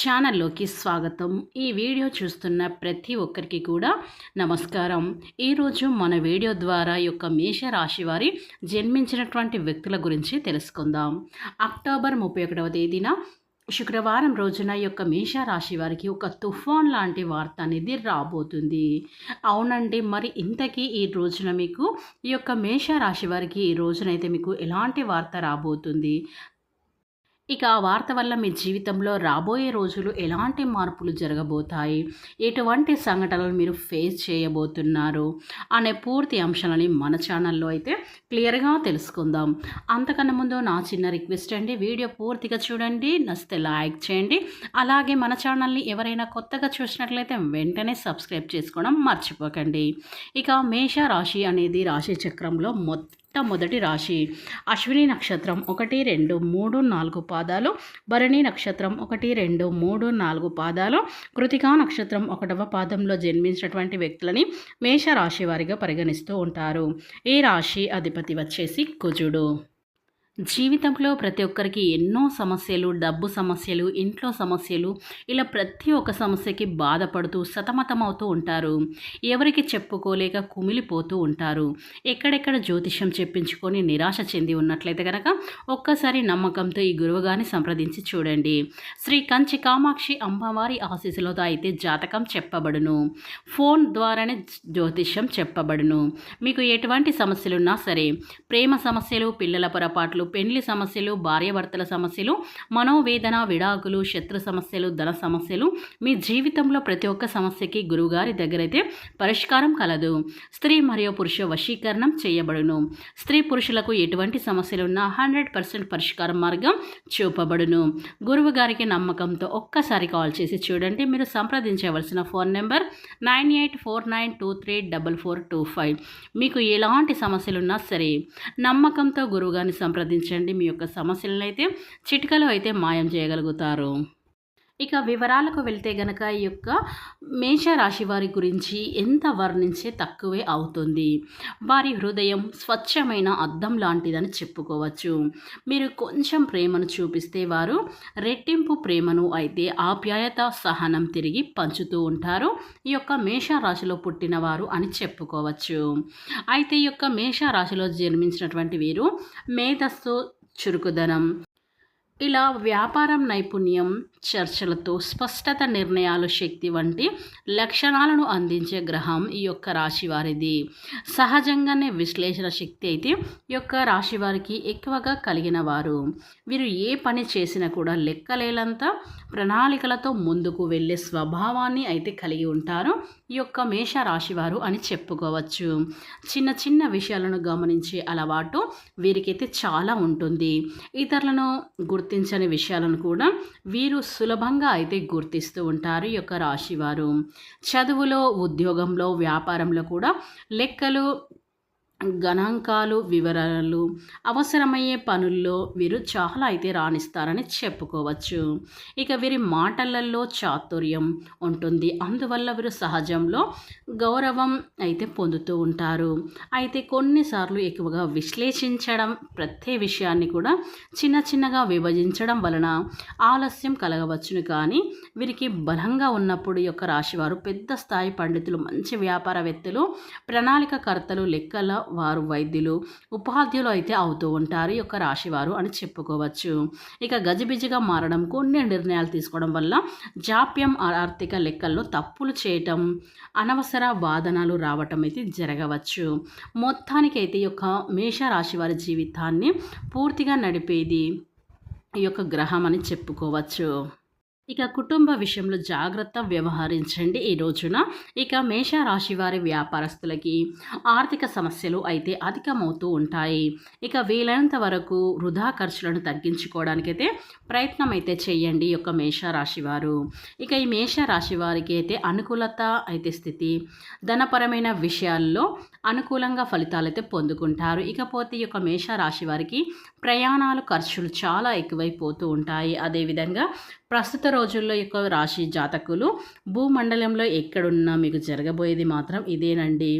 ఛానల్లోకి స్వాగతం. ఈ వీడియో చూస్తున్న ప్రతి ఒక్కరికి కూడా నమస్కారం. ఈరోజు మన వీడియో ద్వారా ఈ యొక్క మేషరాశి వారి జన్మించినటువంటి వ్యక్తుల గురించి తెలుసుకుందాం. అక్టోబర్ ముప్పై ఒకటవ తేదీన శుక్రవారం రోజున ఈ యొక్క మేషరాశి వారికి ఒక తుఫాన్ లాంటి వార్త అనేది రాబోతుంది. అవునండి మరి ఇంతకీ ఈ రోజున మీకు ఈ యొక్క మేషరాశి వారికి ఈ రోజునైతే మీకు ఎలాంటి వార్త రాబోతుంది? ఇక ఆ వార్త వల్ల మీ జీవితంలో రాబోయే రోజులు ఎలాంటి మార్పులు జరగబోతాయి? ఎటువంటి సంఘటనలు మీరు ఫేస్ చేయబోతున్నారు? అనే పూర్తి అంశాలని మన ఛానల్లో అయితే క్లియర్గా తెలుసుకుందాం. అంతకన్నా ముందు నా చిన్న రిక్వెస్ట్ అండి వీడియో పూర్తిగా చూడండి నచ్చితే లైక్ చేయండి. అలాగే మన ఛానల్ని ఎవరైనా కొత్తగా చూసినట్లయితే వెంటనే సబ్స్క్రైబ్ చేసుకోవడం మర్చిపోకండి. ఇక మేష రాశి అనేది రాశి చక్రంలో మొత్తం మొట్టమొదటి రాశి. అశ్విని నక్షత్రం ఒకటి రెండు మూడు నాలుగు పాదాలు. భరణి నక్షత్రం ఒకటి రెండు మూడు నాలుగు పాదాలు. కృతికా నక్షత్రం ఒకటవ పాదంలో జన్మించినటువంటి వ్యక్తులని మేషరాశి వారిగా పరిగణిస్తూ ఉంటారు. ఈ రాశి అధిపతి వచ్చేసి కుజుడు. జీవితంలో ప్రతి ఒక్కరికి ఎన్నో సమస్యలు డబ్బు సమస్యలు ఇంట్లో సమస్యలు ఇలా ప్రతి ఒక్క సమస్యకి బాధపడుతూ సతమతమవుతూ ఉంటారు. ఎవరికి చెప్పుకోలేక కుమిలిపోతూ ఉంటారు. ఎక్కడెక్కడ జ్యోతిష్యం చెప్పించుకొని నిరాశ చెంది ఉన్నట్లయితే కనుక ఒక్కసారి నమ్మకంతో ఈ గురువుగారిని సంప్రదించి చూడండి. శ్రీ కంచి కామాక్షి అమ్మవారి ఆశీస్సులతో అయితే జాతకం చెప్పబడును. ఫోన్ ద్వారానే జ్యోతిష్యం చెప్పబడును. మీకు ఎటువంటి సమస్యలున్నా సరే ప్రేమ సమస్యలు పిల్లల పొరపాట్లు సమస్యలు పెండ్లి సమస్యలు భార్యాభర్తల సమస్యలు మనోవేదన విడాకులు శత్రు సమస్యలు ధన సమస్యలు మీ జీవితంలో ప్రతి ఒక్క సమస్యకి గురువుగారి దగ్గరైతే పరిష్కారం కలదు. స్త్రీ మరియు పురుష వశీకరణం చేయబడును. స్త్రీ పురుషులకు ఎటువంటి సమస్యలున్నా హండ్రెడ్ పర్సెంట్ పరిష్కారం మార్గం చూపబడును. గురువు గారికి నమ్మకంతో ఒక్కసారి కాల్ చేసి చూడండి. మీరు సంప్రదించవలసిన phone number nine eight four nine two three double four two five. మీకు ఎలాంటి సమస్యలున్నా సరే నమ్మకంతో గురువుగారిని సంప్రదించి సంప్రదించండి. మీ యొక్క సమస్యలను అయితే చిటికలో అయితే మాయం చేయగలుగుతారు. ఇక వివరాలకు వెళ్తే గనక ఈ యొక్క మేషరాశి వారి గురించి ఎంత వర్ణించే తక్కువే అవుతుంది. వారి హృదయం స్వచ్ఛమైన అద్దం లాంటిదని చెప్పుకోవచ్చు. మీరు కొంచెం ప్రేమను చూపిస్తే వారు రెట్టింపు ప్రేమను అయితే ఆప్యాయత సహనం తిరిగి పంచుతూ ఉంటారు. ఈ యొక్క మేషరాశిలో పుట్టిన వారు అని చెప్పుకోవచ్చు. అయితే ఈ యొక్క మేషరాశిలో జన్మించినటువంటి వీరు మేధస్సు చురుకుదనం ఇలా వ్యాపారం నైపుణ్యం చర్చలతో స్పష్టత నిర్ణయాలు శక్తి వంటి లక్షణాలను అందించే గ్రహం ఈ యొక్క రాశి వారిది. సహజంగానే విశ్లేషణ శక్తి అయితే ఈ యొక్క రాశి వారికి ఎక్కువగా కలిగిన వారు. వీరు ఏ పని చేసినా కూడా లెక్కలేనంత ప్రణాళికలతో ముందుకు వెళ్ళే స్వభావాన్ని అయితే కలిగి ఉంటారు ఈ యొక్క మేష రాశివారు అని చెప్పుకోవచ్చు. చిన్న చిన్న విషయాలను గమనించే అలవాటు వీరికైతే చాలా ఉంటుంది. ఇతరులను గుర్తించని విషయాలను కూడా వీరు సులభంగా అయితే గుర్తిస్తూ ఉంటారు ఈ యొక్క రాశివారు. చదువులో ఉద్యోగంలో వ్యాపారంలో కూడా లెక్కలు గణాంకాలు వివరాలు అవసరమయ్యే పనుల్లో వీరు చాలా అయితే రాణిస్తారని చెప్పుకోవచ్చు. ఇక వీరి మాటలలో చాతుర్యం ఉంటుంది. అందువల్ల వీరు సహజంలో గౌరవం అయితే పొందుతూ ఉంటారు. అయితే కొన్నిసార్లు ఎక్కువగా విశ్లేషించడం ప్రతి విషయాన్ని కూడా చిన్న చిన్నగా విభజించడం వలన ఆలస్యం కలగవచ్చును. కానీ వీరికి బలంగా ఉన్నప్పుడు యొక్క రాశివారు పెద్ద స్థాయి పండితులు మంచి వ్యాపారవేత్తలు ప్రణాళికకర్తలు లెక్కల వారు వైద్యులు ఉపాధ్యులు అయితే అవుతూ ఉంటారు ఈ యొక్క రాశివారు అని చెప్పుకోవచ్చు. ఇక గజిబిజిగా మారడం కొన్ని నిర్ణయాలు తీసుకోవడం వల్ల జాప్యం ఆర్థిక లెక్కల్లో తప్పులు చేయటం అనవసర వాదనలు రావటం అయితే జరగవచ్చు. మొత్తానికైతే ఈ యొక్క మేషరాశి వారి జీవితాన్ని పూర్తిగా నడిపేది ఈ యొక్క గ్రహం అని చెప్పుకోవచ్చు. ఇక కుటుంబ విషయంలో జాగ్రత్త వ్యవహరించండి ఈ రోజున. ఇక మేషరాశి వారి వ్యాపారస్తులకి ఆర్థిక సమస్యలు అయితే అధికమవుతూ ఉంటాయి. ఇక వీలైనంత వరకు వృధా ఖర్చులను తగ్గించుకోవడానికైతే ప్రయత్నం అయితే చేయండి ఈ యొక్క మేషరాశి వారు. ఇక ఈ మేషరాశి వారికి అయితే అనుకూలత అయితే స్థితి. ధనపరమైన విషయాల్లో అనుకూలంగా ఫలితాలు అయితే పొందుకుంటారు. ఇకపోతే ఈ యొక్క మేషరాశి వారికి ప్రయాణాలు ఖర్చులు చాలా ఎక్కువైపోతూ ఉంటాయి. అదేవిధంగా ప్రస్తుత రోజుల్లో యొక్క రాశి జాతకులు భూమండలంలో ఎక్కడున్నా మీకు జరగబోయేది మాత్రం ఇదేనండి.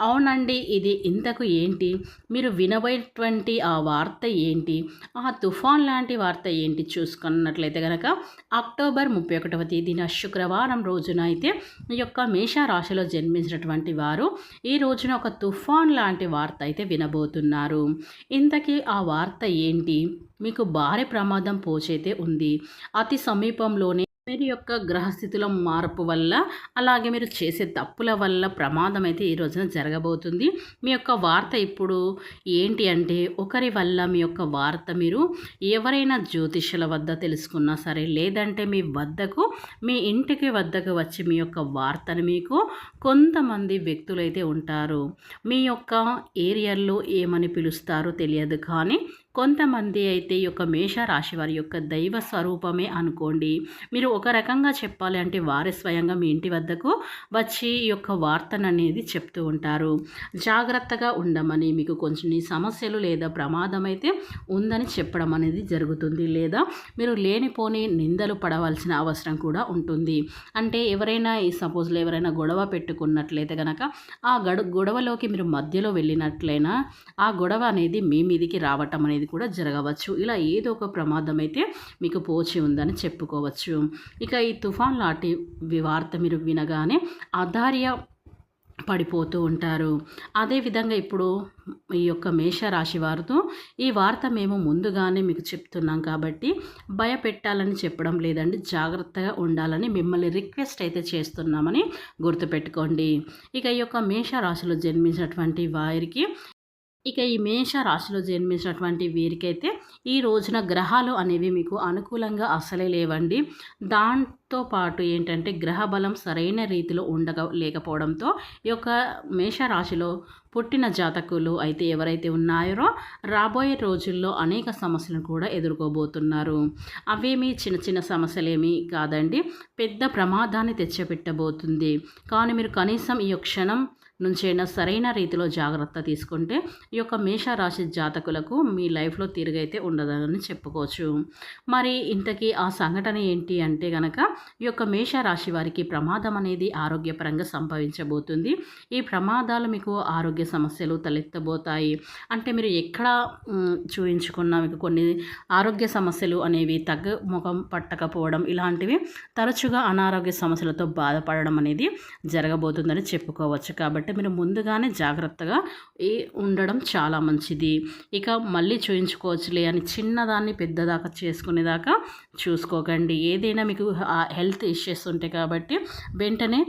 అవునండి ఇది ఇంతకు ఏంటి? మీరు వినబోయేటువంటి ఆ వార్త ఏంటి? ఆ తుఫాన్ లాంటి వార్త ఏంటి? చూసుకున్నట్లయితే కనుక అక్టోబర్ ముప్పై ఒకటవ తేదీన శుక్రవారం రోజున అయితే ఈ యొక్క మేష రాశిలో జన్మించినటువంటి వారు ఈ రోజున ఒక తుఫాన్ లాంటి వార్త అయితే వినబోతున్నారు. ఇంతకీ ఆ వార్త ఏంటి? మీకు భారీ ప్రమాదం పోచైతే ఉంది. అతి సమీపంలోనే మీరు యొక్క గ్రహస్థితుల మార్పు వల్ల అలాగే మీరు చేసే తప్పుల వల్ల ప్రమాదం అయితే ఈ రోజున జరగబోతుంది. మీ యొక్క వార్త ఇప్పుడు ఏంటి అంటే ఒకరి వల్ల మీ యొక్క వార్త మీరు ఎవరైనా జ్యోతిష్యుల వద్ద తెలుసుకున్నా సరే లేదంటే మీ వద్దకు మీ ఇంటికి వద్దకు వచ్చి మీ యొక్క వార్తను మీకు కొంతమంది వ్యక్తులైతే ఉంటారు. మీ యొక్క ఏరియాల్లో ఏమని పిలుస్తారో తెలియదు కానీ కొంతమంది అయితే ఈ యొక్క మేషరాశి వారి యొక్క దైవ స్వరూపమే అనుకోండి. మీరు ఒక రకంగా చెప్పాలి అంటే వారి స్వయంగా మీ ఇంటి వద్దకు వచ్చి ఈ యొక్క వార్తను అనేది చెప్తూ ఉంటారు. జాగ్రత్తగా ఉండమని మీకు కొంచెం సమస్యలు లేదా ప్రమాదం అయితే ఉందని చెప్పడం అనేది జరుగుతుంది. లేదా మీరు లేనిపోని నిందలు పడవలసిన అవసరం కూడా ఉంటుంది. అంటే ఎవరైనా ఈ సపోజ్లో ఎవరైనా గొడవ పెట్టుకున్నట్లయితే కనుక ఆ గొడవలోకి మీరు మధ్యలో వెళ్ళినట్లయినా ఆ గొడవ అనేది మీ మీదికి రావటం అనేది కూడా జరగవచ్చు. ఇలా ఏదో ఒక ప్రమాదం అయితే మీకు పోచి ఉందని చెప్పుకోవచ్చు. ఇక ఈ తుఫాన్ లాంటి వార్త మీరు వినగానే అధార్య పడిపోతూ ఉంటారు. అదేవిధంగా ఇప్పుడు ఈ యొక్క మేషరాశి వారితో ఈ వార్త మేము ముందుగానే మీకు చెప్తున్నాం కాబట్టి భయపెట్టాలని చెప్పడం లేదండి. జాగ్రత్తగా ఉండాలని మిమ్మల్ని రిక్వెస్ట్ అయితే చేస్తున్నామని గుర్తుపెట్టుకోండి. ఇక ఈ యొక్క మేషరాశిలో జన్మించినటువంటి వారికి ఇక ఈ మేష రాశిలో జన్మించినటువంటి వీరికైతే ఈ రోజున గ్రహాలు అనేవి మీకు అనుకూలంగా అసలే లేవండి. తో పాటు ఏంటంటే గ్రహ బలం సరైన రీతిలో ఉండగ లేకపోవడంతో ఈ యొక్క మేషరాశిలో పుట్టిన జాతకులు అయితే ఎవరైతే ఉన్నారో రాబోయే రోజుల్లో అనేక సమస్యలను కూడా ఎదుర్కోబోతున్నారు. అవేమి చిన్న చిన్న సమస్యలేమి కాదండి. పెద్ద ప్రమాదాన్ని తెచ్చిపెట్టబోతుంది. కానీ మీరు కనీసం ఈ క్షణం నుంచైనా సరైన రీతిలో జాగ్రత్త తీసుకుంటే ఈ యొక్క మేషరాశి జాతకులకు మీ లైఫ్లో తిరిగైతే ఉండదని చెప్పుకోవచ్చు. మరి ఇంతకీ ఆ సంఘటన ఏంటి అంటే గనక ఈ యొక్క మేషరాశి వారికి ప్రమాదం అనేది ఆరోగ్యపరంగా సంభవించబోతుంది. ఈ ప్రమాదాలు మీకు ఆరోగ్య సమస్యలు తలెత్తబోతాయి. అంటే మీరు ఎక్కడ చూయించుకున్నా మీకు కొన్ని ఆరోగ్య సమస్యలు అనేవి తగ్గ ముఖం పట్టకపోవడం ఇలాంటివి తరచుగా అనారోగ్య సమస్యలతో బాధపడడం అనేది జరగబోతుందని చెప్పుకోవచ్చు. కాబట్టి మీరు ముందుగానే జాగ్రత్తగా ఉండడం చాలా మంచిది. ఇక మళ్ళీ చూయించుకోవచ్చులే అని చిన్నదాన్ని పెద్దదాకా చేసుకునేదాకా చూసుకోకండి. ఏదైనా మీకు హెల్త్ ఇష్యూస్ ఉంటాయి కాబట్టి వెంటనే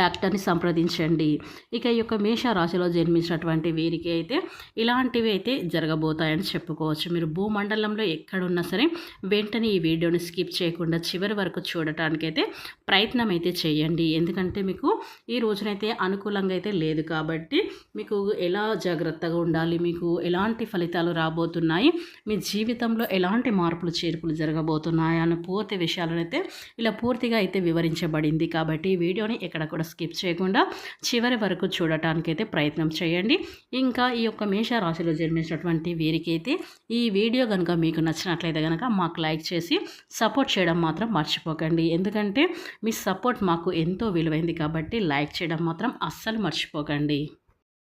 డాక్టర్ని సంప్రదించండి. ఇక ఈ యొక్క మేషరాశిలో జన్మించినటువంటి వీరికి అయితే ఇలాంటివి అయితే జరగబోతాయని చెప్పుకోవచ్చు. మీరు భూమండలంలో ఎక్కడున్నా సరే వెంటనే ఈ వీడియోని స్కిప్ చేయకుండా చివరి వరకు చూడటానికైతే ప్రయత్నం అయితే చేయండి. ఎందుకంటే మీకు ఈ రోజునైతే అనుకూలంగా అయితే లేదు కాబట్టి మీకు ఎలా జాగ్రత్తగా ఉండాలి మీకు ఎలాంటి ఫలితాలు రాబోతున్నాయి మీ జీవితంలో ఎలాంటి మార్పులు చేర్పులు జరగబోతున్నాయి అన్న పూర్తి విషయాలను అయితే ఇలా పూర్తిగా అయితే వివరించబడింది. కాబట్టి ఈ వీడియోని ఎక్కడ కూడా స్కిప్ చేయకుండా చివరి వరకు చూడటానికి అయితే ప్రయత్నం చేయండి. ఇంకా ఈ యొక్క మేషరాశిలో జన్మించినటువంటి వీరికైతే ఈ వీడియో కనుక మీకు నచ్చినట్లయితే కనుక మాకు లైక్ చేసి సపోర్ట్ చేయడం మాత్రం మర్చిపోకండి. ఎందుకంటే మీ సపోర్ట్ మాకు ఎంతో విలువైంది కాబట్టి లైక్ చేయడం మాత్రం అస్సలు మర్చిపోకండి.